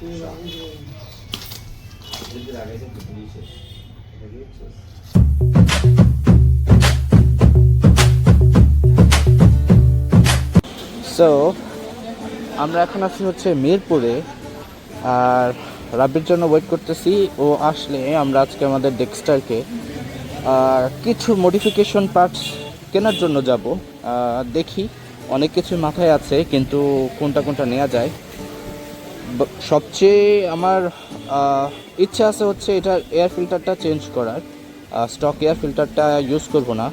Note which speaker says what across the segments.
Speaker 1: So আমরা এখন আছি হচ্ছে মিরপুরে, আর রাব্বির জন্য ওয়েট করতেছি। ও আসলে আমরা আজকে আমাদের ডেক্সটারকে কিছু মডিফিকেশন পার্টস কেনার জন্য যাব। দেখি, অনেক কিছু মাথায় আছে, কিন্তু কোনটা কোনটা নেওয়া যায়। সবচেয়ে আমার ইচ্ছা আছে হচ্ছে এটার এয়ার ফিল্টারটা চেঞ্জ করার। স্টক এয়ার ফিল্টারটা ইউজ করব না।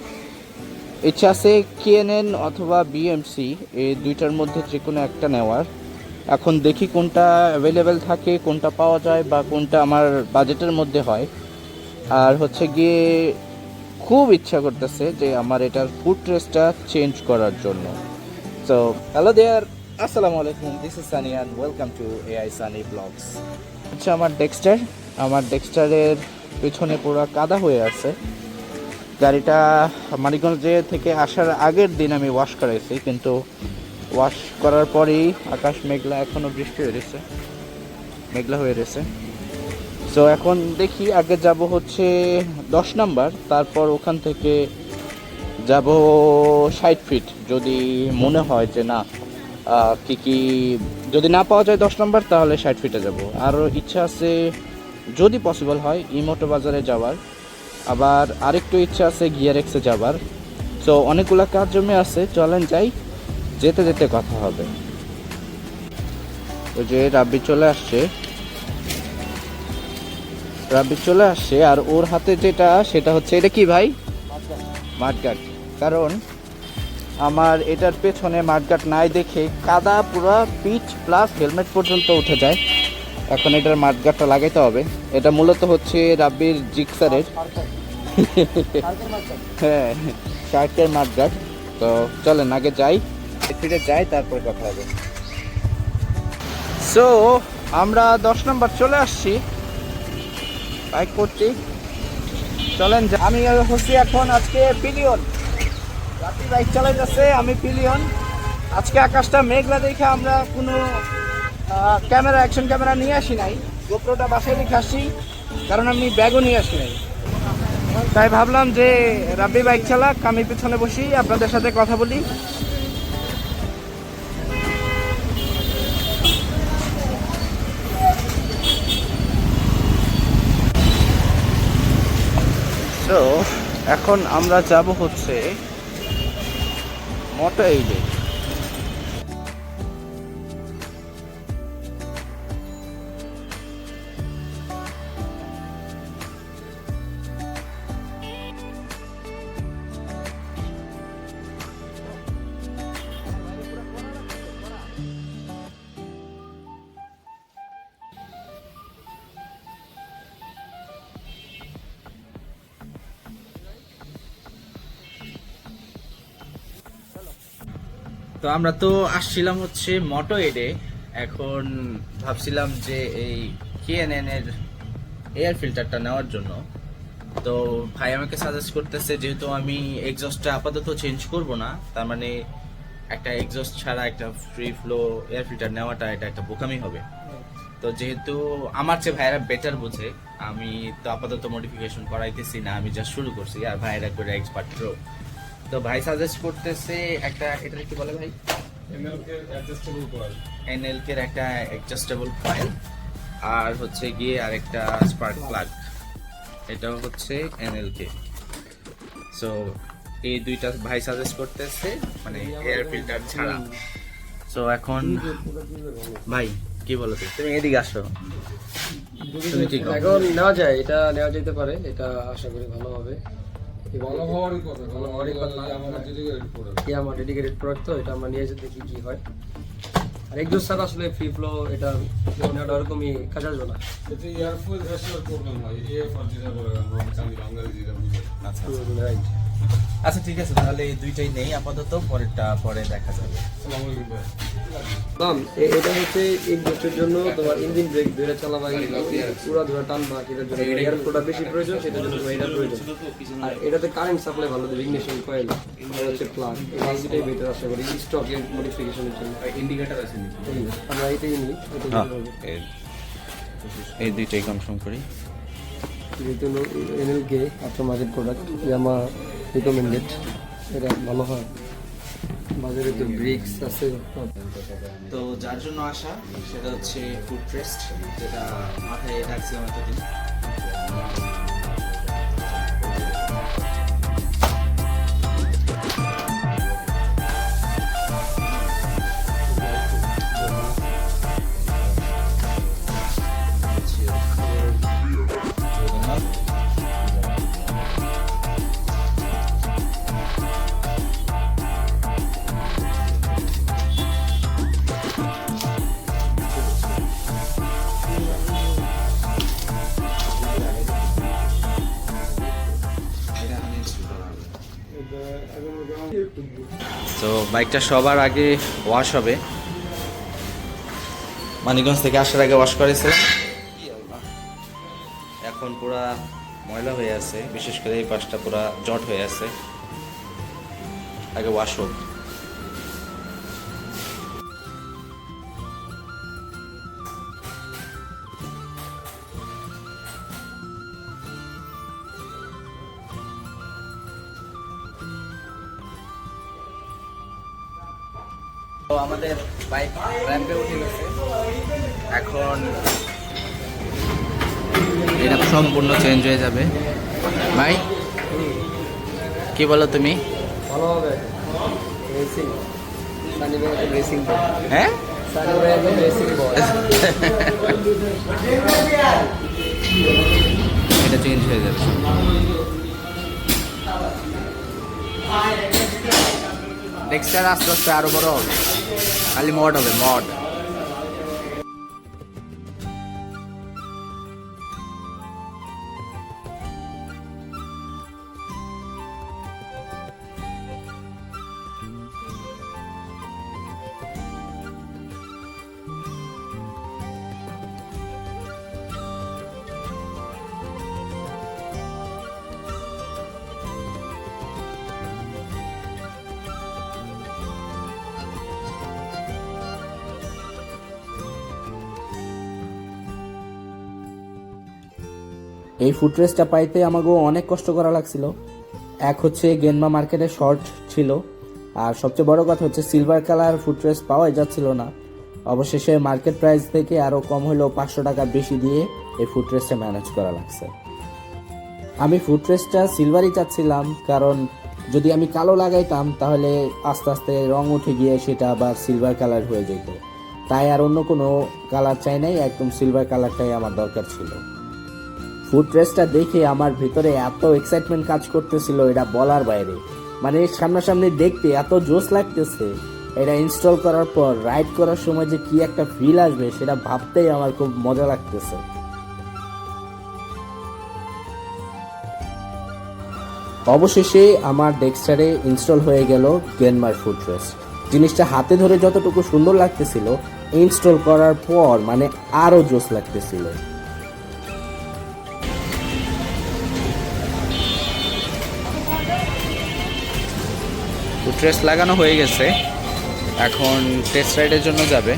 Speaker 1: ইচ্ছা আছে কেএনএন অথবা বিএমসি এই দুইটার মধ্যে যে কোনো একটা নেওয়ার। এখন দেখি কোনটা অ্যাভেলেবেল থাকে, কোনটা পাওয়া যায় বা কোনটা আমার বাজেটের মধ্যে হয়। আর হচ্ছে গিয়ে খুব ইচ্ছা করতেছে যে আমার এটার ফুড ট্রেসটা চেঞ্জ করার জন্য। সো হ্যালো দেয়ার আসসালামু আলাইকুম this is Sunny and welcome to AI Sunny blogs হচ্ছে আমার ডেক্সটার আমার ডেক্সটারের পিছনে পুরো কাদা হয়ে আছে। গাড়িটা মানিকগঞ্জে থেকে আসার আগের দিন আমি ওয়াশ করাইছি, কিন্তু ওয়াশ করার পরেই আকাশ মেঘলা এখনও বৃষ্টি হয়ে রয়েছে। মেঘলা হয়ে রয়েছে। সো এখন দেখি আগে যাব হচ্ছে দশ নাম্বার, তারপর ওখান থেকে যাব ষাট ফিট যদি মনে হয় যে না কি কি যদি না পাওয়া যায় দশ নম্বর তাহলে ষাট ফিটে যাব। আরও ইচ্ছা আছে যদি পসিবল হয় ইমোটো বাজারে যাওয়ার। আবার আরেকটু ইচ্ছা আছে গিয়ার এক্সে যাবার সো অনেকগুলো কাজ জমে আছে চলেন যাই যেতে যেতে কথা হবে। ওই যে রাব্বি চলে আসছে। রাব্বি চলে আসছে আর ওর হাতে যেটা সেটা হচ্ছে এটা কি ভাই? মাঠগাট কারণ আমার এটার পেছনে মাঠগাট নাই দেখে কাদা পুরো পিচ প্লাস হেলমেট পর্যন্ত উঠে যায়। এখন এটার মাঠগাটটা লাগাইতে হবে। এটা মূলত হচ্ছে রাব্বির জিক্সারের। হ্যাঁ শার্টের মাঠগাট তো চলেন, আগে যাই। ফিরে যাই, তারপরে কথা হবে। সো আমরা দশ নম্বর চলে আসছি। বাইক করছি। চলেন আমি হচ্ছি এখন আজকে পিলিয়ন। রাত্রি বাইক চালাই যাচ্ছে আমি পিলিয়ন। আজকে আকাশটা মেঘলা দেখে আমরা কোনো ক্যামেরা অ্যাকশন ক্যামেরা নিয়ে আসি নাই। গোপ্রোটা বাসায় রেখে আসি, কারণ আমি ব্যাগও নিয়ে আসি নাই। তাই ভাবলাম যে রাব্বি বাইক চালাক, আমি পিছনে বসি আপনাদের সাথে কথা বলি। তো এখন আমরা যাব হচ্ছে মোটো এইডে তো আমরা তো আসছিলাম হচ্ছে মোটো এডে এখন ভাবছিলাম যে এই কেএনএন এর এয়ার ফিল্টারটা নেওয়ার জন্য। তো ভাই আমাকে সাজেস্ট করতেছে, যেহেতু আমি এক্সস্টটা আপাতত চেঞ্জ করব না, তার মানে একটা এক্সস্ট ছাড়া একটা ফ্রি ফ্লো এয়ার ফিল্টার নেওয়াটা এটা একটা বোকামি হবে। তো যেহেতু আমার চেয়ে ভাইয়েরা বেটার বোঝে, আমি তো আপাতত মডিফিকেশন করাইতেছি না, আমি জাস্ট শুরু করছি। আর ভাইয়েরা করে এক্সপার্ট প্রো তো ভাই সাজেস্ট করতেছে একটা এটা কি বলে ভাই? এনএলকে এর একটা অ্যাডজাস্টেবল কয়েল আর হচ্ছে গিয়ে আরেকটা স্পার্ক প্লাগ এটাও হচ্ছে এনএলকে। সো এই দুইটা ভাই সাজেস্ট করতেছে মানে এয়ার ফিল্টার ছাড়া। সো এখন ভাই কি বলো তুমি? এদিকে আসো। তুমি কি কও?
Speaker 2: এখন নেওয়া যায় এটা নেওয়া যেতে পারে এটা আশা করি ভালো হবে।
Speaker 3: আমরা
Speaker 2: ডেডিকেটেড প্রোডাক্ট তো? এটা আমরা নিয়ে যেতে দেখি কি হয়। আর একজোস ছাড়া আসলে ফ্রি ফ্লো এটা নেওয়াটা ওরকমই কাজ আসবে না।
Speaker 3: এতে এয়ারফুল গ্যাসের প্রবলেম হয় এএফ আর যেটা বলে আমরা বাঙালি যেটা বুঝে।
Speaker 1: আচ্ছা
Speaker 2: রাইট
Speaker 1: আচ্ছা ঠিক আছে তাহলে এই দুইটাই নেই আপাতত পরেরটা পরে দেখা যাবে।
Speaker 3: আসসালামু আলাইকুম
Speaker 2: দাম এটা হচ্ছে এক বছরের জন্য তোমার ইঞ্জিন ব্রেক ধরে চালাবা পুরো ধরে টানবা সেটার জন্য এয়ার ফ্লোটা বেশি প্রয়োজন সেটার জন্য তোমার এটা প্রয়োজন। আর এটাতে কারেন্ট সাপ্লাই ভালো দেবে ইগনিশন কয়েল হচ্ছে প্লাগ এই দুটাই বেটার আশা করি স্টক এর মডিফিকেশনের জন্য।
Speaker 3: ইন্ডিকেটর আছে
Speaker 2: আমরা এটাই নিই
Speaker 1: হ্যাঁ। এই দুইটাই কনফার্ম করি।
Speaker 2: যেহেতু NLK after market product Yamaha recommended এটা ভালো হয়। বাজারে তো ব্রিক্স আছে।
Speaker 1: তো যার জন্য আসা, সেটা হচ্ছে ফুড ট্রেস্ট যেটা মাথায় রাখছিলাম এতদিন তো বাইকটা সবার আগে ওয়াশ হবে। মানিকগঞ্জ থেকে আসার আগে ওয়াশ করেছে। এখন পুরা ময়লা হয়ে আছে, বিশেষ করে এই পাশটা পুরা জট হয়ে আছে। আগে ওয়াশ হোক। আমাদের বাইক র্যাম্পে উঠে গেছে। এখন এটা সম্পূর্ণ চেঞ্জ হয়ে যাবে। ভাই কি বলো তুমি?
Speaker 2: ভালো হবে। রেসিং রেসিং
Speaker 1: হ্যাঁ? এটা চেঞ্জ হয়ে যাবে। নেক্সট আস্তে আস্তে আরও বড় হবে। খালি মড হবে মড এই ফুটরেসটা পাইতে আমাকেও অনেক কষ্ট করা লাগছিল। এক হচ্ছে গেনমা মার্কেটে শর্ট ছিল, আর সবচেয়ে বড় কথা হচ্ছে সিলভার কালার ফুটরেস পাওয়াই যাচ্ছিল না। অবশেষে মার্কেট প্রাইস থেকে আরও কম হলেও পাঁচশো টাকা বেশি দিয়ে এই ফুটরেসটা ম্যানেজ করা লাগছে। আমি ফুটরেসটা সিলভারই চাচ্ছিলাম, কারণ যদি আমি কালো লাগাইতাম, তাহলে আস্তে আস্তে রং উঠে গিয়ে সেটা আবার সিলভার কালার হয়ে যেত। তাই আর অন্য কোনো কালার চাই নাই, একদম সিলভার কালারটাই আমার দরকার ছিল। ফুড ড্রেসটা দেখে আমার ভিতরে এত এক্সাইটমেন্ট কাজ করতেছিল, এটা বলার বাইরে। মানে সামনাসামনি দেখতে এত জোশ লাগতেছে। এটা ইনস্টল করার পর রাইড করার সময় যে কি একটা ফিল আসবে, সেটা ভাবতেই আমার খুব মজা লাগতেছে। অবশেষে আমার ডেক্সটারে ইনস্টল হয়ে গেল গেনমার ফুড রেস্ট জিনিসটা হাতে ধরে যতটুকু সুন্দর লাগতেছিল ইনস্টল করার পর মানে আরও জোশ লাগতেছিল। ট্রেস লাগানো হয়ে গেছে। এখন টেস্ট রাইডের জন্য যাবে।